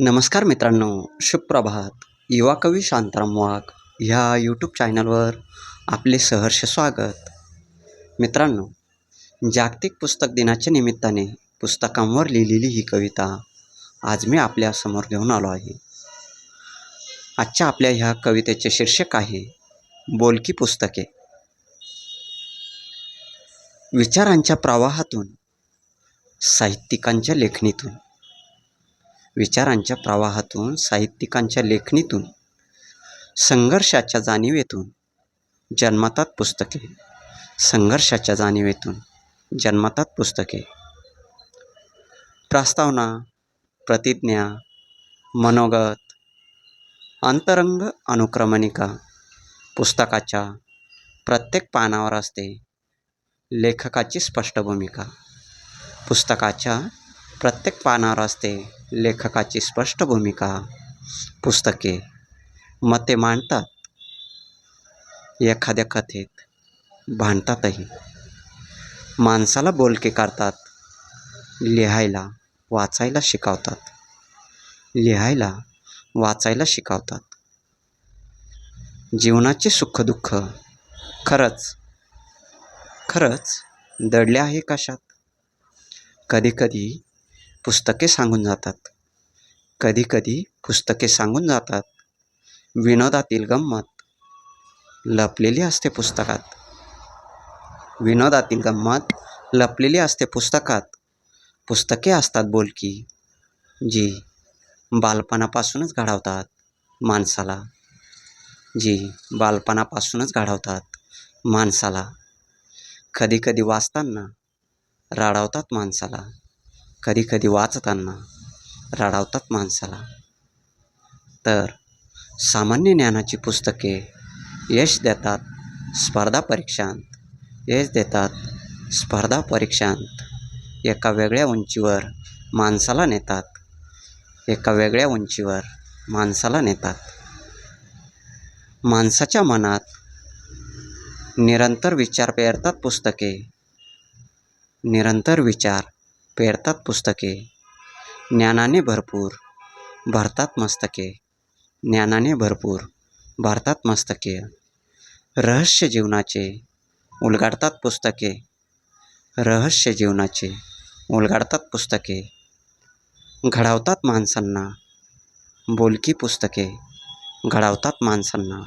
नमस्कार मित्रांनो सुप्रभात. युवा कवी शांताराम वाघ ह्या यूट्यूब चॅनलवर आपले सहर्ष स्वागत. मित्रांनो जागतिक पुस्तक दिनाच्या निमित्ताने पुस्तकांवर लिहिलेली ही कविता आज मी आपल्यासमोर घेऊन आलो आहे. आजच्या आपल्या ह्या कवितेचे शीर्षक आहे बोलकी पुस्तके. विचारांच्या प्रवाहातून साहित्यिकांच्या लेखणीतून. विचारांच्या प्रवाहातून साहित्यिकांच्या लेखणीतून संघर्षाच्या जाणीवेतून जन्मतात पुस्तके. संघर्षाच्या जाणीवेतून जन्मतात पुस्तके. प्रस्तावना प्रतिज्ञा मनोगत अंतरंग अनुक्रमणिका पुस्तकाच्या प्रत्येक पानावर असते लेखकाची स्पष्ट भूमिका. पुस्तकाच्या प्रत्येक पानावर असते लेखकाची स्पष्ट भूमिका. पुस्तके मते मांडतात. एखाद्या कथेत भांडतातही. माणसाला बोलके करतात. लिहायला वाचायला शिकवतात. लिहायला वाचायला शिकवतात. जीवनाचे सुखदुःख खरंच खरंच दडले आहे कशात? कधीकधी पुस्तके सांगून जातात. कधीकधी पुस्तके सांगून जातात. विनोदातील गंमत. लपलेली असते पुस्तकात. विनोदातील गंमत. लपलेली असते पुस्तकात. पुस्तके असतात बोलकी जी बालपणापासूनच घडवतात माणसाला. जी बालपणापासूनच घडवतात माणसाला. कधीकधी वाचताना राडावतात माणसाला. कधीकधी वाचताना रडावतात माणसाला. तर सामान्य ज्ञानाची पुस्तके यश देतात स्पर्धा परीक्षांत. यश देतात स्पर्धा परीक्षांत. एका वेगळ्या उंचीवर माणसाला नेतात. एका वेगळ्या उंचीवर माणसाला नेतात. माणसाच्या मनात निरंतर विचार पेरतात पुस्तके. निरंतर विचार पेरतात पुस्तके. ज्ञानाने भरपूर भरतात मस्तके. ज्ञानाने भरपूर भारतात मस्तके. रहस्य जीवनाचे उलगाडतात पुस्तके. रहस्य जीवनाचे उलगाडतात पुस्तके. घडवतात माणसांना बोलकी पुस्तके. घडवतात माणसांना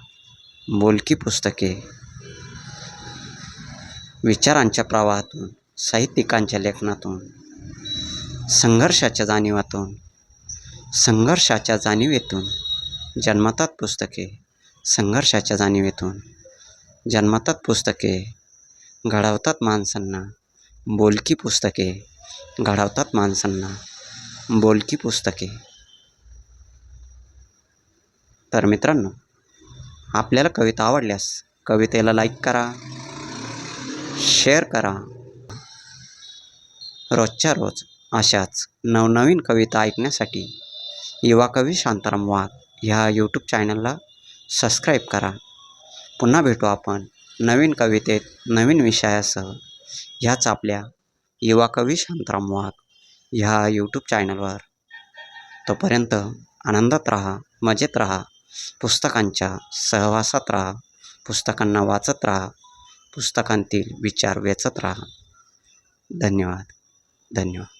बोलकी पुस्तके. विचारांच्या प्रवाहातून साहित्यिकांच्या लेखनातून संघर्षाच्या जाणीवातून संघर्षाच्या जाणीवेतून जन्मतात पुस्तके संघर्षाच्या जाणीवेतून जन्मतात पुस्तके घडवतात माणसांना बोलकी पुस्तके घडवतात माणसांना बोलकी पुस्तके. तर मित्रांनो आपल्याला कविता आवडल्यास कवितेला लाईक करा शेअर करा. रोजच्या रोज अशाच नवनवीन कविता ऐकण्यासाठी युवा कवी शांताराम वाघ ह्या यूट्यूब चॅनलला सबस्क्राईब करा. पुन्हा भेटू आपण नवीन कवितेत नवीन विषयासह. ह्याच आपल्या युवा कवी शांताराम वाघ ह्या यूट्यूब चॅनलवर तोपर्यंत आनंदात राहा मजेत राहा पुस्तकांच्या सहवासात राहा पुस्तकांना वाचत राहा पुस्तकांतील विचार वेचत राहा. धन्यवाद धन्यवाद.